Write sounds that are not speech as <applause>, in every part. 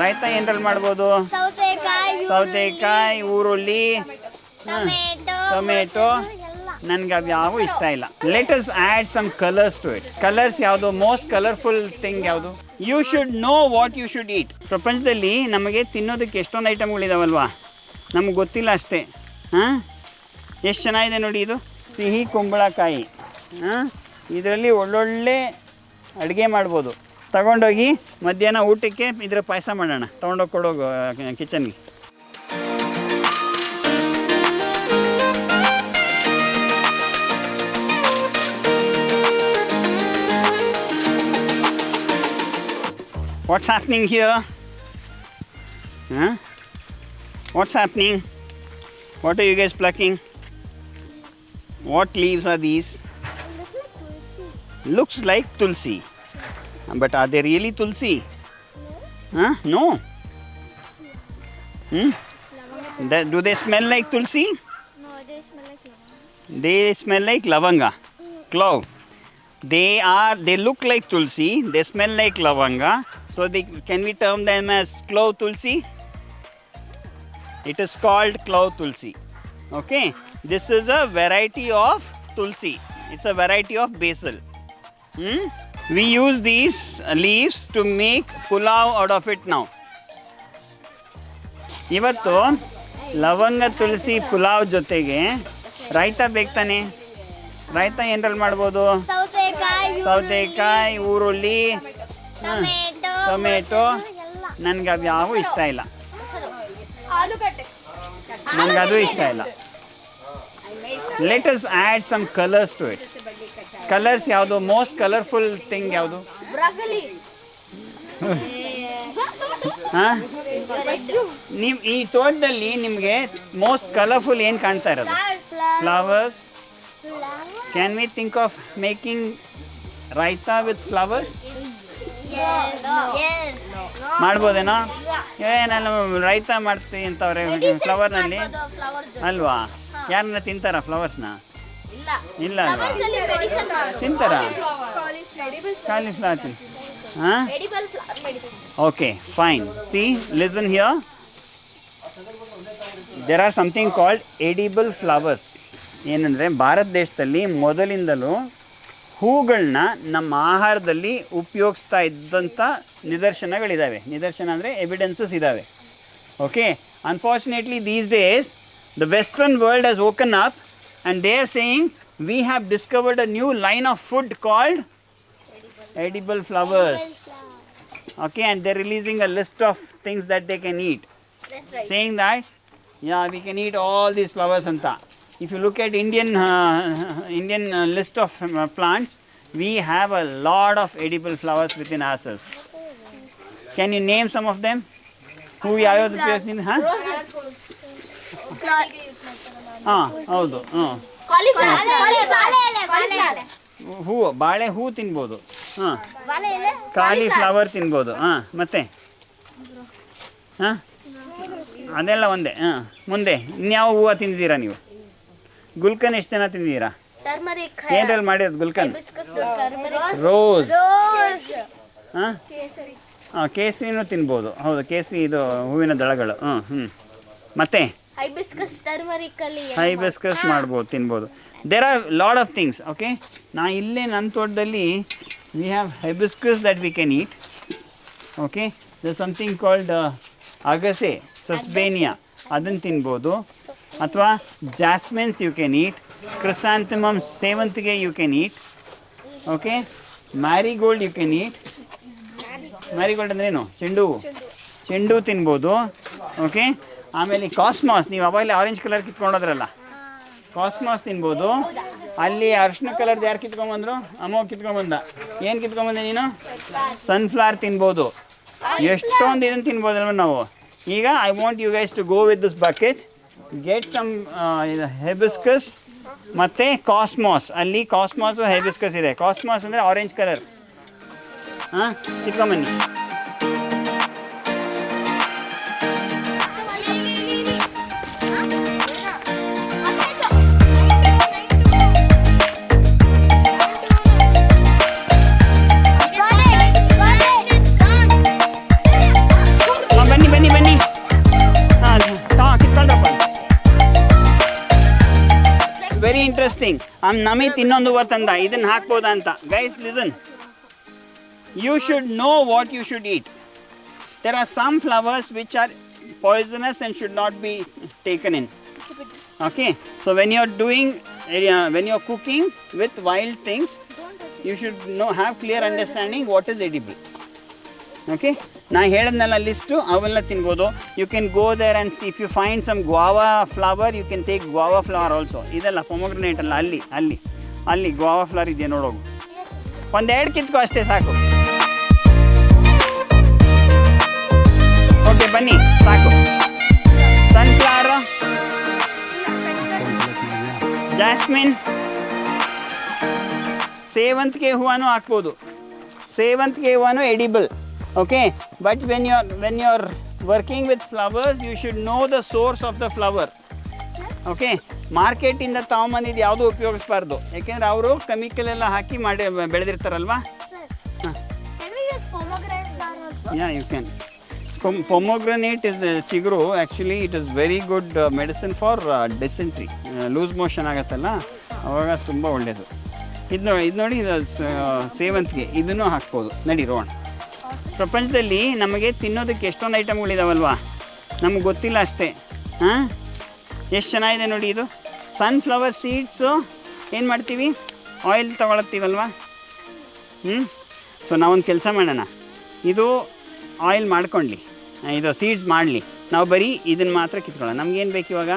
ರಾಯ್ತ ಏನ್ರಲ್ಲಿ ಮಾಡ್ಬೋದು? ಸೌತೆಕಾಯಿ ಈರುಳ್ಳಿ ಟೊಮೆಟೊ. ನನ್ಗೆ ನನಗೆ ಅವು ಯಾವ ಇಷ್ಟ ಇಲ್ಲ. Let's add some colours to it colours ಯಾವುದು? ಮೋಸ್ಟ್ ಕಲರ್ಫುಲ್ ಥಿಂಗ್ ಯಾವುದು? You should know what you should eat ಪ್ರಪಂಚದಲ್ಲಿ ನಮಗೆ ತಿನ್ನೋದಕ್ಕೆ ಎಷ್ಟೊಂದು ಐಟಮ್ಗಳಿದಾವಲ್ವಾ ನಮ್ಗೆ ಗೊತ್ತಿಲ್ಲ ಅಷ್ಟೇ. ಹಾಂ? ಎಷ್ಟು ಚೆನ್ನಾಗಿದೆ ನೋಡಿ ಇದು? ಸಿಹಿ ಕುಂಬಳಕಾಯಿ. ಹಾಂ? ಇದರಲ್ಲಿ ಒಳ್ಳೊಳ್ಳೆ ಅಡುಗೆ ಮಾಡ್ಬೋದು ತಗೊಂಡೋಗಿ ಮಧ್ಯಾಹ್ನ ಊಟಕ್ಕೆ ಇದರ ಪಾಯಸ ಮಾಡೋಣ ತೊಗೊಂಡೋಗಿ ಕೊಡೋಗು ಕಿಚನ್ಗೆ ವಾಟ್ಸ್ happening ಹಿಯೋ ಹಾಂ What's happening? What are you guys plucking? What leaves are these? Looks like tulsi. But are they really tulsi? Huh? No. Hmm? That- do they smell like tulsi? No, they smell like lavanga. They smell like lavanga, clove. They are. They look like tulsi. They smell like lavanga. So they can we term them as clove tulsi? It is called clove tulsi. Okay. This is a variety of tulsi. It's a variety of basil. Hmm? We use these leaves to make pulao out of it now. ಇವತ್ತು ಲವಂಗ ತುಳಸಿ ಪುಲಾವ್ ಜೊತೆಗೆ ರಾಯ್ತ ಬೇಕ್ತಾನೆ ರೈತ ರಾಯ್ತ ಏನ್ರಲ್ಲಿ ಮಾಡ್ಬೋದು? ಸೌತೆಕಾಯಿ ಈರುಳ್ಳಿ tomato ನನಗೆ ಅವು ಯಾವೂ ಇಷ್ಟ ಇಲ್ಲ. ನನಗೆ ಅದು ಇಷ್ಟ ಇಲ್ಲ. Let us add some colours to it colours ಯಾವುದು? ಮೋಸ್ಟ್ ಕಲರ್ಫುಲ್ ಥಿಂಗ್ ಯಾವುದು? ಹಾಂ? ನಿಮ್ಮ ಈ ತೋಟದಲ್ಲಿ ನಿಮಗೆ ಮೋಸ್ಟ್ ಕಲರ್ಫುಲ್ ಏನು ಕಾಣ್ತಾ ಇರೋದು? Flowers can we think of making raita with flowers ಮಾಡ್ಬೋದೇನೋ? ಏ ನಾನು ರೈತ ಮಾಡ್ತೀವಿ ಅಂತವ್ರೆ ಫ್ಲವರ್ನಲ್ಲಿ ಅಲ್ವಾ? ಯಾರನ್ನ ತಿಂತಾರ ಫ್ಲವರ್ಸ್ನ ಇಲ್ಲ. ಅಲ್ವಾ ತಿಂತಾರ? ಕಾಲಿಫ್ಲವರ್ ಹಾಂ? Okay fine see listen here there are something called edible flowers ಏನಂದರೆ ಭಾರತ ದೇಶದಲ್ಲಿ ಮೊದಲಿಂದಲೂ ಹೂಗಳನ್ನ ನಮ್ಮ ಆಹಾರದಲ್ಲಿ ಉಪಯೋಗಿಸ್ತಾ ಇದ್ದಂಥ ನಿದರ್ಶನಗಳಿದ್ದಾವೆ ನಿದರ್ಶನ ಅಂದರೆ ಎವಿಡೆನ್ಸಸ್ ಇದ್ದಾವೆ okay unfortunately these days the western world has woken up and they are saying we have discovered a new line of food called edible flowers. Okay, and they're releasing a list of things that they can eat. Right. Saying that, yeah, we can eat all these flowers, Anta. If you look at Indian uh, <laughs> Indian uh, list of uh, plants, we have a lot of edible flowers within ourselves. Can you name some of them? Who are? Roses. Huh? ಹಾಂ ಹೌದು ಹ್ಞೂ. ಹೂವು ಬಾಳೆ ಹೂ ತಿನ್ಬೋದು. ಹಾಂ cauliflower ತಿನ್ಬೋದು. ಹಾಂ ಮತ್ತೆ? ಹಾಂ? ಅದೆಲ್ಲ ಒಂದೇ. ಹಾಂ ಮುಂದೆ. ಇನ್ಯಾವ ಹೂವು ತಿಂದಿದ್ದೀರಾ ನೀವು? ಗುಲ್ಕನ್ ಎಷ್ಟು ಜನ ತಿಂದಿದ್ದೀರಾ? ಟರ್ಮರಿಕ್ ಏನ್ರಲ್ಲಿ ಮಾಡಿರೋದು ಗುಲ್ಕನ್? Hibiscus turmeric rose. ರೋಸ್. ಹಾಂ? ಹಾಂ ಕೇಸರಿನೂ ತಿನ್ಬೋದು. ಹೌದು ಕೇಸರಿ ಇದು ಹೂವಿನ ದಳಗಳು. ಹ್ಞೂ ಹ್ಞೂ. ಮತ್ತೆ? ಹೈಬಿಸ್ಕಸ್ ಟರ್ಮರಿಕ್ ಅಲ್ಲಿ ಹೈಬಿಸ್ಕಸ್ ಮಾಡ್ಬೋದು ತಿನ್ಬೋದು. There are lot of things okay ನಾ ಇಲ್ಲೇ ನನ್ನ ತೋಟದಲ್ಲಿ we have hibiscus that we can eat okay the something called ಅಗಸೆ ಸಸ್ಬೇನಿಯಾ ಅದನ್ನು ತಿನ್ಬೋದು. ಅಥವಾ jasmines you can eat chrysanthemum ಸೇವಂತಿಗೆ you can eat okay marigold you can eat marigold ಅಂದ್ರೇನು ಚೆಂಡು ಹೂವು. ಚೆಂಡು ಹೂ ತಿನ್ಬೋದು ಓಕೆ ಆಮೇಲೆ ಕಾಸ್ಮಾಸ್ ನೀವು ಅವಾಗಲೇ ಆರೆಂಜ್ ಕಲರ್ ಕಿತ್ಕೊಂಡೋದ್ರಲ್ಲ? ಕಾಸ್ಮಾಸ್ ತಿನ್ಬೋದು. ಅಲ್ಲಿ ಅರ್ಶಿನ ಕಲರ್ದು ಯಾರು ಕಿತ್ಕೊಂಬಂದ್ರು ಅಮ್ಮ ಕಿತ್ಕೊಂಬಂದ ಏನು ಕಿತ್ಕೊಂಬಂದೆ ನೀನು? ಸನ್ಫ್ಲವರ್ ತಿನ್ಬೋದು. ಎಷ್ಟೊಂದು ಇದನ್ನು ತಿನ್ಬೋದಲ್ವ ನಾವು? ಈಗ I want you guys to go with this bucket get some hibiscus ಮತ್ತು ಕಾಸ್ಮಾಸ್ ಅಲ್ಲಿ ಕಾಸ್ಮಾಸು ಹೆಬಿಸ್ಕಸ್ ಇದೆ. ಕಾಸ್ಮಾಸ್ ಅಂದರೆ ಆರೆಂಜ್ ಕಲರ್ ಹಾಂ ಕಿತ್ಕೊಂಬನ್ನಿ ಥಿಂಗ್ ಆಮ್ ನಮಿತ್ ಇನ್ನೊಂದು ಹೂವು ತಂದ ಇದನ್ನ ಹಾಕ್ಬೋದಾ ಅಂತ guys listen you should know what you should eat there are some flowers which are poisonous and should not be taken in okay so when you're doing uh, when you're cooking with wild things you should know have clear understanding what is edible okay ನಾ ಹೇಳಿದ್ನಲ್ಲ list ಅವೆಲ್ಲ ತಿನ್ಬೋದು. You can go there and if you find some guava flower you can take guava flower also ಇದೆಲ್ಲ pomegranate ಅಲ್ಲ, ಅಲ್ಲಿ ಅಲ್ಲಿ. ಅಲ್ಲಿ guava flower ಇದೆಯಾ ನೋಡೋಗು ಒಂದೆರಡು ಕಿತ್ಕೋ ಅಷ್ಟೇ ಸಾಕು. ಓಕೆ ಬನ್ನಿ, ಸಾಕು. ಸನ್ಫ್ಲವರ್ ಜಾಸ್ಮಿನ್ ಸೇವಂತಿಗೆ ಹೂವನೂ ಹಾಕ್ಬೋದು. ಸೇವಂತಿಗೆ ಹೂವನೂ edible okay but when you are when you are working with flowers you should know the source of the flower okay ಮಾರ್ಕೆಟಿಂದ ತಗೊಂಬಂದಿದ್ದು ಯಾವುದೂ ಉಪಯೋಗಿಸ್ಬಾರ್ದು? ಯಾಕೆಂದ್ರೆ ಅವರು ಕೆಮಿಕಲ್ ಎಲ್ಲ ಹಾಕಿ ಮಾಡಿ ಬೆಳೆದಿರ್ತಾರಲ್ವಾ? ಹಾಂ. You can pom pomegranate is ಚಿಗುರು actually it is very good medicine for dysentery Actually, it is very good medicine for dysentery. Loose motion ಆಗುತ್ತಲ್ಲ? ಅವಾಗ ತುಂಬ ಒಳ್ಳೆಯದು ಇದು ನೋಡಿ ಇದು ನೋಡಿ ಇದು ಸೇವಂತಿಗೆ. ಇದನ್ನು ಹಾಕ್ಬೋದು. ನಡಿ ರೋಣ. ಪ್ರಪಂಚದಲ್ಲಿ ನಮಗೆ ತಿನ್ನೋದಕ್ಕೆ ಎಷ್ಟೊಂದು ಐಟಮ್ಗಳಿದಾವಲ್ವಾ? ನಮ್ಗೆ ಗೊತ್ತಿಲ್ಲ ಅಷ್ಟೇ. ಹಾಂ? ಎಷ್ಟು ಚೆನ್ನಾಗಿದೆ ನೋಡಿ ಇದು. ಸನ್ಫ್ಲವರ್ ಸೀಡ್ಸು ಏನು ಮಾಡ್ತೀವಿ? ಆಯಿಲ್ ತೊಗೊಳತ್ತೀವಲ್ವಾ? ಹ್ಞೂ ಸೊ ನಾವೊಂದು ಕೆಲಸ ಮಾಡೋಣ. ಇದು ಆಯಿಲ್ ಮಾಡ್ಕೊಳ್ಳಿ ಇದು ಸೀಡ್ಸ್ ಮಾಡಲಿ. ನಾವು ಬರೀ ಇದನ್ನು ಮಾತ್ರ ಕಿತ್ಕೊಳ್ಳೋಣ. ನಮ್ಗೇನು ಬೇಕು ಇವಾಗ?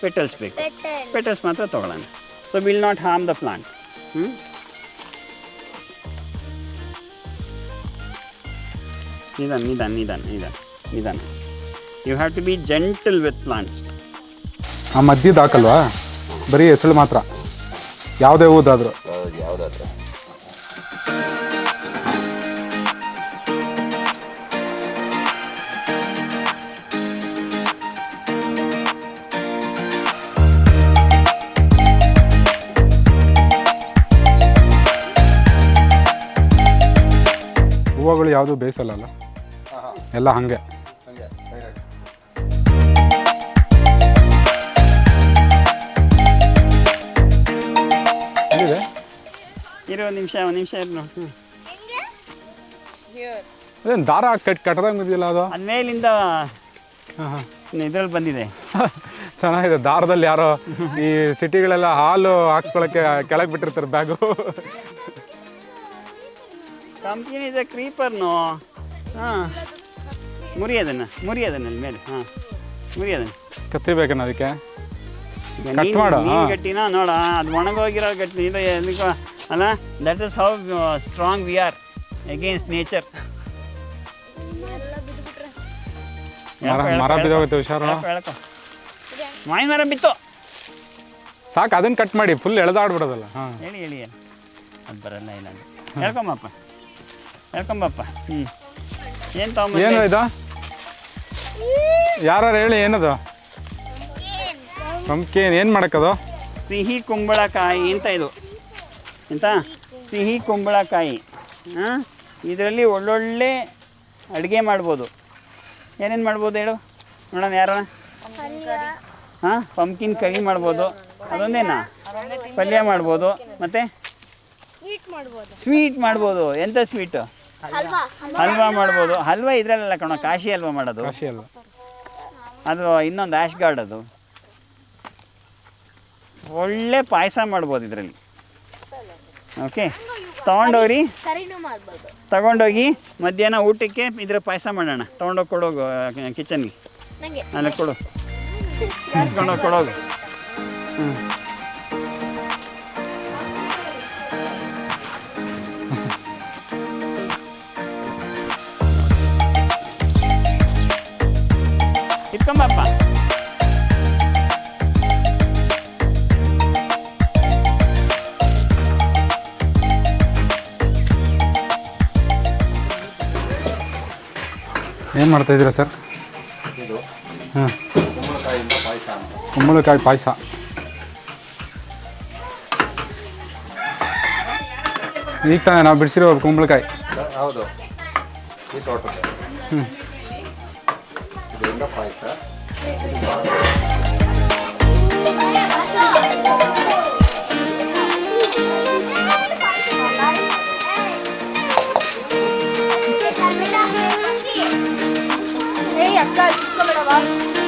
ಪೆಟಲ್ಸ್ ಬೇಕು. ಪೆಟಲ್ಸ್ ಮಾತ್ರ ತೊಗೊಳ್ಳೋಣ. So will not harm the plant ಹ್ಞೂ ನಿಧಾನ ನಿಧಾನ ನಿಧಾನ ನಿಧಾನ ನಿಧಾನ you have to be gentle with plants ಆ ಮಧ್ಯದ ಹಾಕಲ್ವಾ ಬರೀ ಹೆಸಳು ಮಾತ್ರ. ಯಾವುದೇ ಊದಾದ್ರು. ಯಾವುದಾದ್ರು. ಹೂವುಗಳು ಯಾವುದು ಬೇಯಿಸಲ್ಲ ಎಲ್ಲ ಹಾಗೆ. ಎಲ್ಲಿದೆ ಇರೋ ಒಂದು ನಿಮಿಷ ಒಂದು ನಿಮಿಷ ಇರು ನೋಡ್ತೀನಿ ಅದೇನು ದಾರ ಕಟ್ ಕಟ್ಟದಂಗೆ ಇದೆಯಲ್ಲ ಅದು? ಅದು ಮೇಲಿಂದ ಹಾಂ ಹಾಂ. ಇದ್ರಲ್ಲಿ ಬಂದಿದೆ. <laughs> ಚೆನ್ನಾಗಿದೆ ದಾರದಲ್ಲಿ ಯಾರೋ ಈ ಸಿಟಿಗಳೆಲ್ಲ ಹಾಲು ಹಾಕ್ಸ್ಕೊಳಕ್ಕೆ ಕೆಳಗೆ ಬಿಟ್ಟಿರ್ತಾರೆ ಬ್ಯಾಗು. ಕಂಪ್ನಿ ಇದೆ ಕ್ರೀಪರ್ನು ಹಾಂ ಮುರಿ ಅದನ್ನು ಮುರಿ ಅದನ್ನು ಅಲ್ಲಿ ಮೇಲೆ ಹಾಂ. ಮುರಿ ಅದನ್ನು ಕತ್ತಿರ್ಬೇಕನ್ನ ಅದಕ್ಕೆ ಕಟ್ ಮಾಡು, ನೀನ್ ಗಟ್ಟಿನ ನೋಡ ಅದು ಒಣಗೋಗಿರೋ ಗಟ್ಟಿ ಇದು ಎಲ್ಲಿಗೋ ಅಲ್ಲ that is how strong we are against nature ಮರ ಮರ ಬಿದ್ದೋಗುತ್ತೆ ಹುಷಾರು. ಮಾಯಿ ಮರ ಬಿತ್ತು. ಸಾಕು ಅದನ್ನ ಕಟ್ ಮಾಡಿ ಫುಲ್ ಎಳೆದಾಡ್ಬಿಡೋದಲ್ಲ. ಹಾಂ. ಹೇಳಿ ಹೇಳಿ ಅದು ಬರಲ್ಲ ಇಲ್ಲ ಹೇಳ್ಕೊಂಬಪ್ಪ. ಹೇಳ್ಕೊಂಬಪ್ಪ. ಹ್ಞೂ ಏನು ಏನು ತೊಗೊಂಬ ಇದು? ಯಾರು ಹೇಳಿ ಏನದು? ಪಂಪ್ಕಿನ್ ಏನು ಮಾಡಕದು ಸಿಹಿ ಕುಂಬಳಕಾಯಿ ಅಂತ ಇದು. ಎಂತ? ಸಿಹಿ ಕುಂಬಳಕಾಯಿ. ಹಾಂ? ಇದರಲ್ಲಿ ಒಳ್ಳೊಳ್ಳೆ ಅಡುಗೆ ಮಾಡ್ಬೋದು. ಏನೇನು ಮಾಡ್ಬೋದು ಹೇಳು? ನೋಡೋಣ ಯಾರಣ? ಹಾಂ? ಪಂಪ್ಕಿನ್ ಕರಿ ಮಾಡ್ಬೋದು. ಅದೊಂದೇನಾ? ಪಲ್ಯ ಮಾಡ್ಬೋದು. ಮತ್ತು? ಸ್ವೀಟ್ ಮಾಡ್ಬೋದು. ಎಂಥ ಸ್ವೀಟು ಹಲ್ವಾ. ಹಲ್ವಾ ಮಾಡ್ಬೋದು. ಹಲ್ವಾ ಇದ್ರಲ್ಲೆಲ್ಲ ಕಣ ಕಾಶಿ ಹಲ್ವಾ ಮಾಡೋದು. ಕಾಶಿ ಅದು ಇನ್ನೊಂದು ಆಶ್ ಗಾರ್ಡ್ ಅದು. ಒಳ್ಳೆ ಪಾಯಸ ಮಾಡ್ಬೋದು ಇದರಲ್ಲಿ. ಓಕೆ ತೊಗೊಂಡೋಗ್ರಿ. ತಗೊಂಡೋಗಿ ಮಧ್ಯಾಹ್ನ ಊಟಕ್ಕೆ ಇದ್ರ ಪಾಯಸ ಮಾಡೋಣ. ತಗೊಂಡೋಗಿ ಕೊಡೋಗು ಕಿಚನ್ಗೆ. ನನಗೆ ಅಲ್ಲಿ ಕೊಡು. ಕೊಡೋಗು ಹ್ಞೂ ಇಟ್ಕೊಂಬಪ್ಪ ಏನು ಮಾಡ್ತಾ ಇದ್ದೀರಾ ಸರ್? ಇದು ಹಾಂ. ಕುಂಬಳಕಾಯಿ ಪಾಯಸ. ಈಗ ತಾನೇ ನಾವು ಬಿಡಿಸಿರೋ ಕುಂಬಳಕಾಯಿ? ಹೌದು. పాయస Hey, I've got to come in a